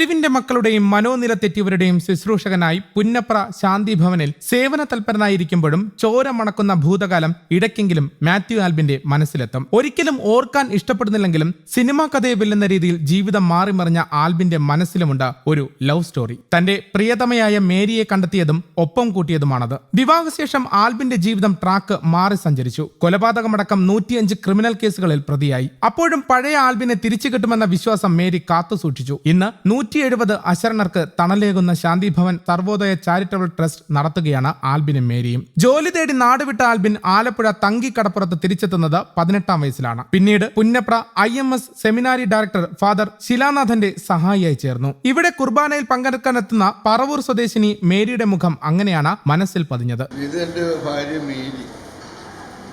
തെരുവിന്റെ മക്കളുടെയും മനോനില തെറ്റിയവരുടെയും ശുശ്രൂഷകനായി പുന്നപ്ര ശാന്തി ഭവനിൽ സേവന തൽപരനായിരിക്കുമ്പോഴും ചോര മണക്കുന്ന ഭൂതകാലം ഇടയ്ക്കെങ്കിലും മാത്യു ആൽബിന്റെ മനസ്സിലെത്തും. ഒരിക്കലും ഓർക്കാൻ ഇഷ്ടപ്പെടുന്നില്ലെങ്കിലും സിനിമാ കഥയെ വെല്ലുന്ന രീതിയിൽ ജീവിതം മാറിമറിഞ്ഞ ആൽബിന്റെ മനസ്സിലുമുണ്ട് ഒരു ലവ് സ്റ്റോറി. തന്റെ പ്രിയതമയായ മേരിയെ കണ്ടെത്തിയതും ഒപ്പം കൂട്ടിയതുമാണത്. വിവാഹശേഷം ആൽബിന്റെ ജീവിതം ട്രാക്ക് മാറി സഞ്ചരിച്ചു. കൊലപാതകമടക്കം നൂറ്റിയഞ്ച് ക്രിമിനൽ കേസുകളിൽ പ്രതിയായി. അപ്പോഴും പഴയ ആൽബിനെ തിരിച്ചു കിട്ടുമെന്ന വിശ്വാസം മേരി കാത്തുസൂക്ഷിച്ചു. ഇന്ന് നൂറ്റി എഴുപത് അശരണർക്ക് തണലേകുന്ന ശാന്തിഭവൻ സർവോദയ ചാരിറ്റബിൾ ട്രസ്റ്റ് നടത്തുകയാണ് ആൽബിനും മേരിയും. ജോലി തേടി നാടുവിട്ട ആൽബിൻ ആലപ്പുഴ തങ്കിക്കടപ്പുറത്ത് തിരിച്ചെത്തുന്നത് പതിനെട്ടാം വയസ്സിലാണ്. പിന്നീട് Punnapra I M S seminary director father ശിലാനാഥന്റെ സഹായിയായി ചേർന്നു. ഇവിടെ കുർബാനയിൽ പങ്കെടുക്കാനെത്തുന്ന പറവൂർ സ്വദേശിനി മേരിയുടെ മുഖം അങ്ങനെയാണ് മനസ്സിൽ പതിഞ്ഞത്. ഇത് ഭാര്യ മേരി.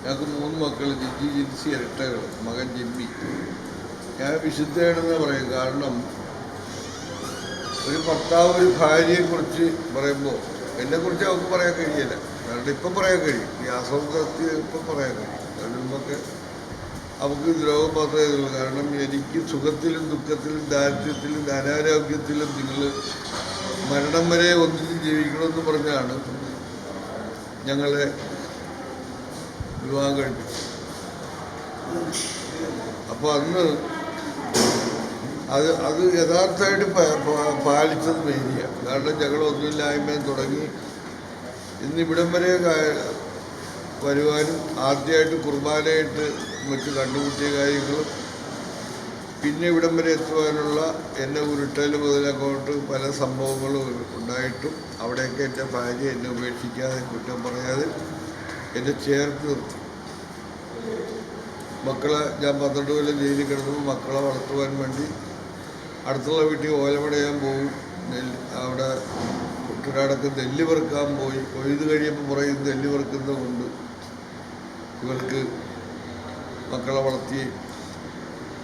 ഞങ്ങൾക്ക് മൂന്ന് മക്കൾ ജിജി ജിൻസി ഇരട്ടകൾ മകൻ ജിമ്മി. ഞാൻ വിശുദ്ധയാണെന്ന് പറയും. കാരണം ഒരു ഭർത്താവ് ഒരു ഭാര്യയെക്കുറിച്ച് പറയുമ്പോൾ എന്നെ കുറിച്ച് അവർക്ക് പറയാൻ കഴിയില്ല. കാരണം ഇപ്പം പറയാൻ കഴിയും. ഈ അസൗകര്യത്തിൽ ഇപ്പം പറയാൻ കഴിയും. കാരണം നമുക്ക് ദ്രോഹം മാത്രമേ ഉള്ളൂ. കാരണം എനിക്ക് സുഖത്തിലും ദുഃഖത്തിലും ദാരിദ്ര്യത്തിലും ധനാരോഗ്യത്തിലും നിങ്ങൾ മരണം വരെ ഒന്നിച്ച് ജീവിക്കണമെന്ന് പറഞ്ഞാണ് ഞങ്ങളെ വിവാഹം കഴിപ്പിച്ചത്. അപ്പോൾ അന്ന് അത് അത് യഥാർത്ഥമായിട്ട് പാലിച്ചത് മേരിയ കാരണം ഞങ്ങൾ ഒന്നുമില്ലായ്മയും തുടങ്ങി. ഇന്നിവിടം വരെ വരുവാനും ആദ്യമായിട്ട് കുർബാനയായിട്ട് മറ്റ് കണ്ടുമുട്ടിയ കാര്യങ്ങളും പിന്നെ ഇവിടം വരെ എത്തുവാനുള്ള എന്നെ ഉരുട്ടൽ മുതലങ്ങോട്ട് പല സംഭവങ്ങളും ഉണ്ടായിട്ടും അവിടെയൊക്കെ എന്റെ ഭാര്യ എന്നെ ഉപേക്ഷിക്കാതെ കുറ്റം പറയാതെ എന്നെ ചേർത്ത് നിർത്തി. മക്കളെ ഞാൻ പന്ത്രണ്ട് കൊല്ലം ജയിലിൽ കിടന്നപ്പോൾ മക്കളെ വളർത്തുവാൻ വേണ്ടി അടുത്തുള്ള വീട്ടിൽ ഓലമടയാൻ പോകും നെല്ല് അവിടെ കുട്ടനാടൊക്കെ നെല്ല് പെറുക്കാൻ പോയി. കൊയ്ത് കഴിയുമ്പോൾ പറയും നെല്ല് പെറുക്കുന്നതുകൊണ്ട് ഇവർക്ക് മക്കളെ വളർത്തി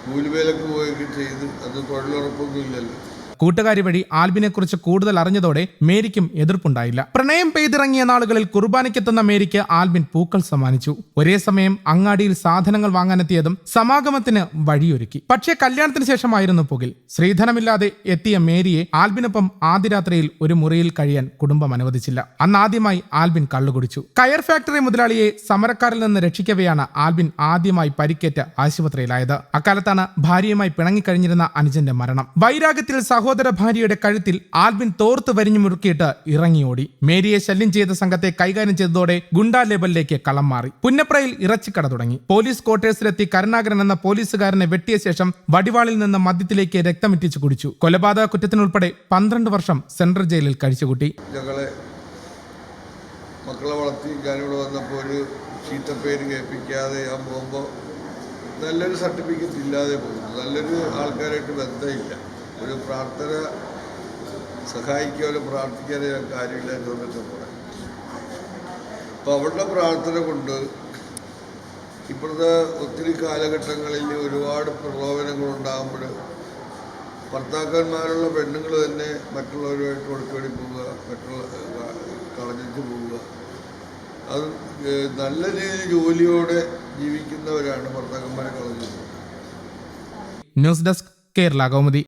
കൂലിവേലക്ക് പോയൊക്കെ ചെയ്ത്. അത് തൊഴിലുറപ്പൊന്നും ഇല്ലല്ലോ. കൂട്ടുകാരി വഴി ആൽബിനെ കുറിച്ച് കൂടുതൽ അറിഞ്ഞതോടെ മേരിക്കും എതിർപ്പുണ്ടായില്ല. പ്രണയം പെയ്തിറങ്ങിയ നാളുകളിൽ കുർബാനയ്ക്കെത്തുന്ന മേരിക്ക് ആൽബിൻ പൂക്കൾ സമ്മാനിച്ചു. ഒരേ സമയം അങ്ങാടിയിൽ സാധനങ്ങൾ വാങ്ങാനെത്തിയതും സമാഗമത്തിന് വഴിയൊരുക്കി. പക്ഷേ കല്യാണത്തിന് ശേഷമായിരുന്നു പുകിൽ. ശ്രീധനമില്ലാതെ എത്തിയ മേരിയെ ആൽബിനൊപ്പം ആദ്യ രാത്രിയിൽ ഒരു മുറിയിൽ കഴിയാൻ കുടുംബം അനുവദിച്ചില്ല. അന്ന് ആദ്യമായി ആൽബിൻ കള്ളുകുടിച്ചു. കയർ ഫാക്ടറി മുതലാളിയെ സമരക്കാരിൽ നിന്ന് രക്ഷിക്കവെയാണ് ആൽബിൻ ആദ്യമായി പരിക്കേറ്റ ആശുപത്രിയിലായത്. അക്കാലത്താണ് ഭാര്യയുമായി പിണങ്ങിക്കഴിഞ്ഞിരുന്ന അനുജന്റെ മരണം. വൈരാഗ്യത്തിൽ സഹോദര ഭാര്യയുടെ കഴുത്തിൽ ആൽബിൻ തോർത്ത് വരിഞ്ഞു മുറുക്കിയിട്ട് ഇറങ്ങിയോടി. മേരിയെ ശല്യം ചെയ്ത സംഘത്തെ കൈകാര്യം ചെയ്തതോടെ ഗുണ്ടാ ലേബലിലേക്ക് കളം മാറി. പുന്നപ്രയിൽ ഇറച്ചിക്കട തുടങ്ങി. പോലീസ് ക്വാർട്ടേഴ്സിലെത്തി കരുണാകരൻ എന്ന പോലീസുകാരനെ വെട്ടിയ ശേഷം വടിവാളിൽ നിന്ന് മദ്യത്തിലേക്ക് രക്തമിറ്റിച്ചു കുടിച്ചു. കൊലപാതക കുറ്റത്തിനുൾപ്പെടെ പന്ത്രണ്ട് വർഷം സെൻട്രൽ ജയിലിൽ കഴിച്ചുകൂട്ടി. മക്കളെ വളർത്തി ഞാനിവിടെ വന്നപ്പോൾ ഒരു ചീത്തപ്പേര് കേൾപ്പിക്കാതെ ഞാൻ പോകുമ്പോൾ നല്ലൊരു സർട്ടിഫിക്കറ്റ് ഇല്ലാതെ പോകുന്നു. നല്ലൊരു ആൾക്കാരായിട്ട് ബന്ധമില്ല. ഒരു പ്രാർത്ഥന സഹായിക്കാനോ പ്രാർത്ഥിക്കാനോ ഞാൻ കാര്യമില്ല എന്ന് പറഞ്ഞിട്ട് പോണെ അപ്പോൾ അവളുടെ പ്രാർത്ഥന കൊണ്ട് ഇപ്പോഴത്തെ ഒത്തിരി കാലഘട്ടങ്ങളിൽ ഒരുപാട് പ്രലോഭനങ്ങൾ ഉണ്ടാകുമ്പോൾ ഭർത്താക്കന്മാരുള്ള പെണ്ണുങ്ങൾ തന്നെ മറ്റുള്ളവരുമായിട്ട് ഒടുക്കടി പോവുക മറ്റുള്ള കളഞ്ഞിട്ട് പോവുക. അത് നല്ല രീതിയിൽ ജോലിയോടെ ജീവിക്കുന്നവരാണ് ഭർത്താക്കന്മാരെ കളഞ്ഞു ന്യൂസ് ഡെസ്ക് കേരള കൗമുദി.